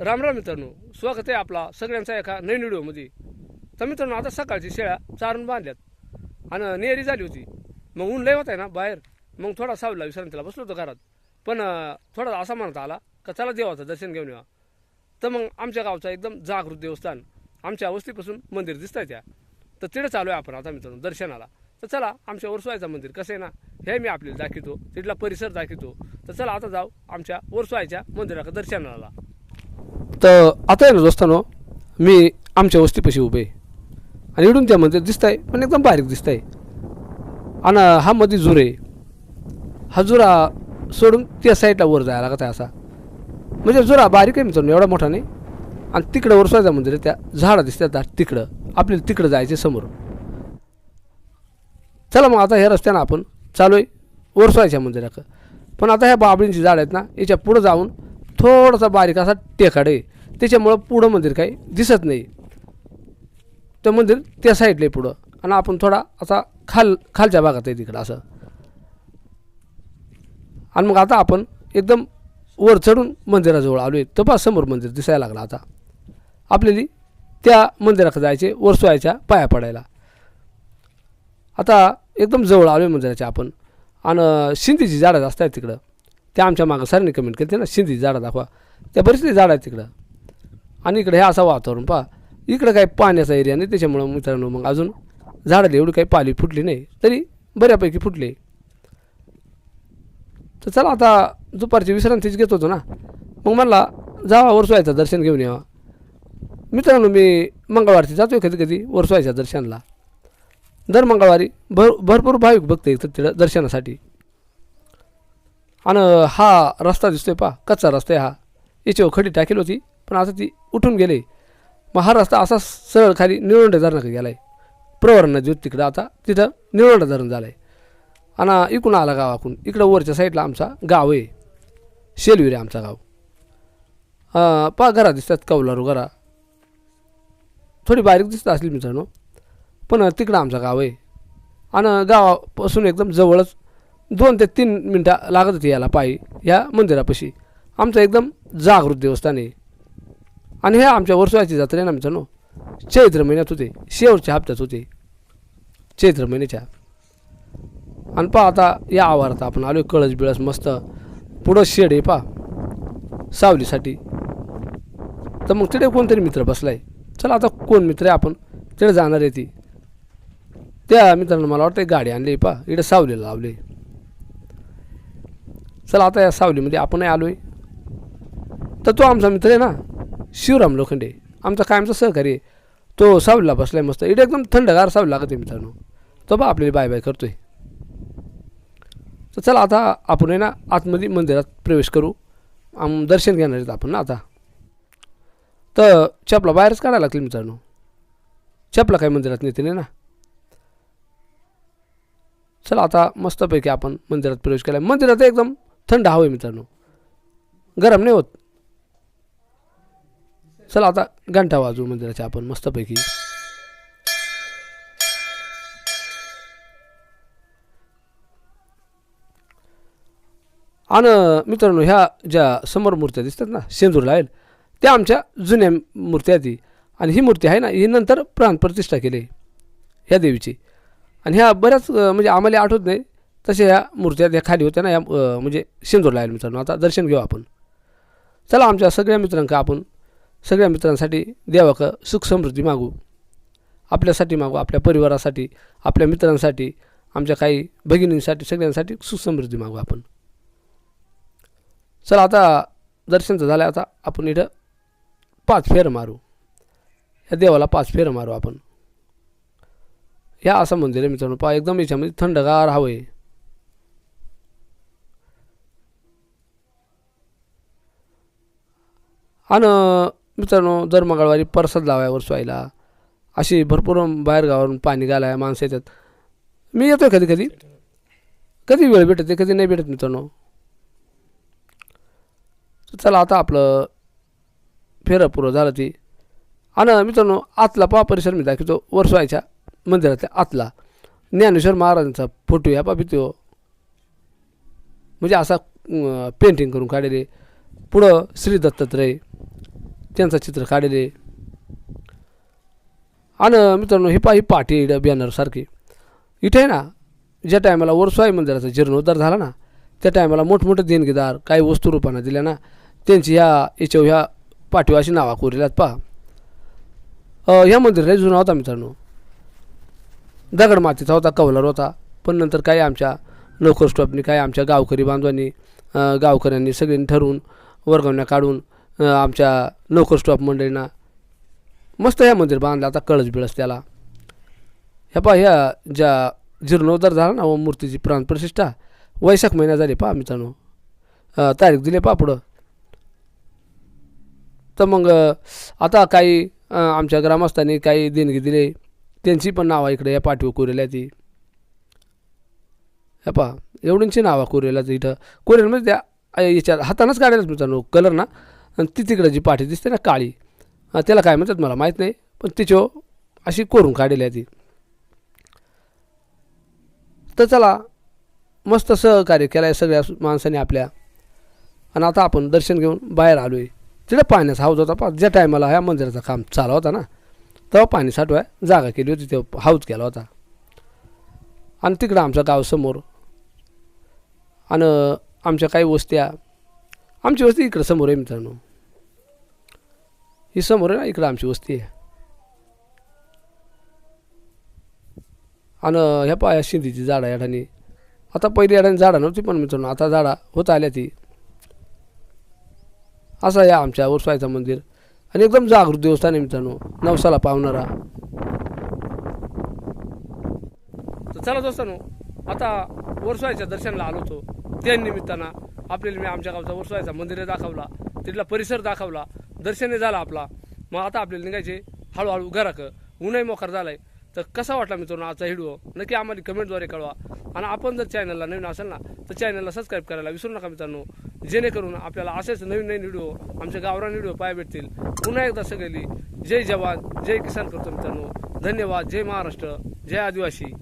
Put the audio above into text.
राम राम मित्रांनो स्वागत आहे आपला सगळ्यांचा एका नवीन व्हिडिओमध्ये. तर मित्रांनो आता सकाळची शेळ्या चारून बांधल्यात आणि नेहरी झाली होती. मग ऊन लय होत आहे ना बाहेर. मग थोडा सावला विश्रांतीला बसलो होतो घरात. पण थोडा असा म्हणता आला का चला देवाचं दर्शन घेऊन यावं तर मग आमच्या गावचा एकदम जागृत देवस्थान आमच्या वस्तीपासून मंदिर दिसत आहे त्या. तर तिथं चालू आहे आपण आता मित्रांनो दर्शनाला. तर चला आमच्या वर्सवायचं मंदिर कसं आहे ना हे मी आपल्याला दाखवतो. तिथला परिसर दाखवतो. तर चला आता जाऊ आमच्या वर्सवायच्या मंदिराकडे दर्शनाला. तर आता आहे ना दोस्तानो मी आमच्या वस्तीपाशी उभे आहे. आणि इडून त्या मंदिर दिसत आहे पण एकदम बारीक दिसत आहे आणि हा मध्ये जुर आहे. हा जुरा सोडून त्या साईडला वर जायला लागत आहे असा. म्हणजे जुरा बारीक आहे मित्रांनो एवढा मोठा नाही. आणि तिकडं वर्सवायचं मंदिर आहे म्हणजे त्या झाडं दिसतात तिकडं. आपल्याला तिकडं जायचे समोर चला मग आता ह्या रस्त्यानं आपण चालू आहे. वर्सवायच्या मंदिराकडं. पण आता ह्या बाबळींची झाड आहेत ना याच्या पुढं जाऊन थोडासा बारीक असा टेकाड आहे. त्याच्यामुळं पुढं मंदिर काही दिसत नाही. तर मंदिर त्या साईडला आहे पुढं. आणि आपण थोडा असा खाल खालच्या भागात आहे तिकडं असं. आणि मग आता आपण एकदम वर चढून मंदिराजवळ आलो आहे तर पहा समोर मंदिर दिसायला लागलं आता. आपल्याला त्या मंदिराकडे जायचे वरसोयाच्या पाया पडायला. आता एकदम जवळ आलो आहे मंदिराच्या आपण. आणि शिंदीची झाडं असतात तिकडं. त्या आमच्या मागं सरांनी कमेंट केली ना शिंदीची झाडं दाखवा. त्या बरीचशी झाडं आहेत तिकडं. आणि इकडे हे असं वातावरण पहा. इकडं काही पाण्याचा एरिया नाही त्याच्यामुळं मित्रांनो मग अजून झाडाला एवढी काही पाली फुटली नाही तरी बऱ्यापैकी फुटले. तर चला आता दुपारची विश्रांतीच घेत होतो ना. मग मला जावा वरसवायचं दर्शन घेऊन यावा. मित्रांनो मी मंगळवारची जातो कधी कधी वरसवायच्या दर्शनाला. दर मंगळवारी भर भरपूर भाविक बघते येतात तिथं दर्शनासाठी. आणि हा रस्ता दिसतोय पा कच्चा रस्ता आहे हा. याच्यावर खडी टाकेल होती. पण आता ती उठून गेले. मग हा रस्ता असा सरळ खाली निळवंडे धरणाकडे गेला आहे प्रवरण जो तिकडं आता तिथं निळवंडे धरण झालं आहे आणि इकून आला गावाकून इकडं वरच्या साईडला आमचा गाव आहे. शेलवीर आहे आमचा गाव. पा घरा दिसतात कौलारू घरा. थोडी बारीक दिसत असली मित्रांनो. पण तिकडं आमचं गाव आहे. आणि गावापासून एकदम जवळच दोन ते तीन मिनटं लागत होती याला पायी या मंदिरापाशी. आमचं एकदम जागृत देवस्थान आहे. आणि हे आमच्या वर्षाची जत्रा आहे ना मित्रांनो. चैत्र महिन्यात होते. शेवटच्या हप्त्यात होते. चैत्र महिन्याच्या. आणि पहा आता या आवारात आपण आलो कळस बिळस मस्त. पुढं शेड आहे पा सावलीसाठी. तर मग तिथे कोणतरी मित्र बसलाय. चला आता कोण मित्र आहे आपण? तिकडे जाणार आहे ती. त्या मित्रांनो मला वाटतं गाडी आणली पा इकडे सावलीला लावले. चला आता या सावलीमध्ये आपणही आलो आहे तर तो आमचा मित्र आहे ना. शिवराम लोखंडे आमचा कायमचा सहकारी आहे. तो सावलीला बसलाय मस्त. इकडे एकदम थंडगार सावली लागत आहे मित्रांनो. तो बा आपल्याला बाय बाय करतोय. तर चला आता आपण आहे ना आतमध्ये मंदिरात प्रवेश करू. आम दर्शन घेणार आहेत आपण ना आता. तर चपला बाहेरच काढायला लागतील मित्रांनो. चपला काही मंदिरात नेते नाही ना. चला आता मस्तपैकी आपण मंदिरात प्रवेश केला. मंदिरात एकदम थंड हवं आहे मित्रांनो. गरम नाही होत. चला आता घंटा वाजू मंदिराच्या आपण मस्तपैकी. आणि मित्रांनो ह्या ज्या समोर मूर्त्या दिसतात ना शेंदूर लावेल त्या आमच्या जुन्या मूर्त्या ती आणि ही मूर्ती आहे ना ही नंतर प्राणप्रतिष्ठा केली ह्या देवीची. आणि ह्या बऱ्याच म्हणजे आम्हाला आठवत नाही तशा ह्या मूर्त्या त्या खाली होत्या ना या म्हणजे शेंदूरला लावेल मित्रांनो. आता दर्शन घेऊ आपण. चला आमच्या सगळ्या मित्रांका आपण सगळ्या मित्रांसाठी देवाचं सुख समृद्धी मागू. आपल्यासाठी मागू आपल्या परिवारासाठी आपल्या मित्रांसाठी आमच्या काही भगिनींसाठी सगळ्यांसाठी सुख समृद्धी मागू आपण. चला आता दर्शनचं झालं आता आपण इथं पाच फेर मारू. या देवाला पाच फेर मारू आपण. या असं मंदिर आहे मित्रांनो पहा एकदम याच्यामध्ये थंडगार हवं आहे. आणि मित्रांनो दर मंगळवारी परसाद लावायवर स्वायला अशी भरपूर बाहेर गावावरून पाणी घालाय माणसं येतात. मी येतोय कधी कधी. कधी वेळ भेटते कधी नाही भेटत मित्रांनो. चला आता आपलं फेरं पुरं झालं ती. आणि मित्रांनो आतला पहा परिसर मी दाखवतो. वर्षवायच्या मंदिरातल्या आतला. ज्ञानेश्वर महाराजांचा फोटो या पा तो. म्हणजे असा पेंटिंग करून काढलेले. पुढं श्री दत्तात्रय. त्यांचं चित्र काढले आणि मित्रांनो हे पा ही पाठी इकडं बॅनरसारखी इथे आहे ना ज्या टायमाला वर्सवाई मंदिराचा जीर्णोद्धार झाला ना त्या टायमाला मोठमोठे देणगीदार काही वस्तू रूपानं दिल्या ना त्यांची ह्या याच्यावर ह्या पाठीवर अशी नावा कोरिल्यात पहा. ह्या मंदिराला जुना होता मित्रांनो. दगड मातीचा होता कवलर होता पण नंतर काही आमच्या नोकर स्टॉपनी काही आमच्या गावकरी बांधवांनी गावकऱ्यांनी सगळ्यांनी ठरवून वर्गवण्या काढून आमच्या नोकर स्टॉप मंडळींना. मस्त ह्या मंदिर बांधलं आता कळस बिळस त्याला. ह्या पहा ह्या ज्या जीर्णोद्धार झाला ना व मूर्तीची प्राणप्रतिष्ठा वैशाख महिना झाली पहा मित्रांनो. तारीख दिली पहा पुढं. तर मग आता काही आमच्या ग्रामस्थांनी काही देणगी दिले. त्यांची पण नावं इकडे या पाठीवर कोरेल्या ती. ह्या पहा एवढींची नावं कोरेल्या इथं. कोरेलमध्ये त्या अ, याच्या हातानंच काढायलाच मित्रांनो कलर ना. आणि ती तिकडं जी पाठी दिसते ना काळी त्याला काय म्हणतात मला माहीत नाही पण तिच्यावर अशी कोरून काढलेली आहे ती. तर चला मस्त सहकार्य केलं आहे सगळ्या माणसाने आपल्या. आणि आता आपण दर्शन घेऊन बाहेर आलो आहे तिथं पाण्याचा हाऊस होता पा ज्या टायमाला ह्या मंदिराचं काम चालू होता ना तेव्हा पाणी साठवाय जागा केली होती तेव्हा हाऊस केला होता. आणि तिकडं आमचं गाव समोर. आणि आमच्या काही वस्त्या आमची वस्ती इकडं समोर आहे मित्रांनो. ही समोर आहे ना इकडं आमची वस्ती आहे. आणि ह्या पाया शिंदीची झाडं या ठिकाणी आता पहिली या झाडं नव्हती पण मित्रांनो आता झाडा होत आल्या ती. असा या आमच्या वर्षाचं मंदिर. आणि एकदम जागृत देवस्थान आहे मित्रांनो नवसाला पावणारा. तर चला दोस्तांनो आता वर्षाच्या दर्शनाला आलो होतो. त्या निमित्तानं आपल्याला मी आमच्या गावचा वर्षाचा मंदिर दाखवला तिथला परिसर दाखवला दर्शने झाला आपला. मग आता आपल्याला निघायचे हळूहळू घराक. ऊनही मोकार झालाय. तर कसा वाटला मित्रांनो आजचा व्हिडिओ? नक्की आम्हाला कमेंटद्वारे कळवा. आणि आपण जर चॅनलला नवीन असेल ना तर चॅनलला सबस्क्राईब करायला विसरू नका मित्रांनो. जेणेकरून आपल्याला असेच नवीन नवीन व्हिडिओ आमच्या गावरान व्हिडिओ पाहायला भेटतील. पुन्हा एकदा सगळी जय जवान जय किसान करतो मित्रांनो. धन्यवाद. जय महाराष्ट्र. जय आदिवासी.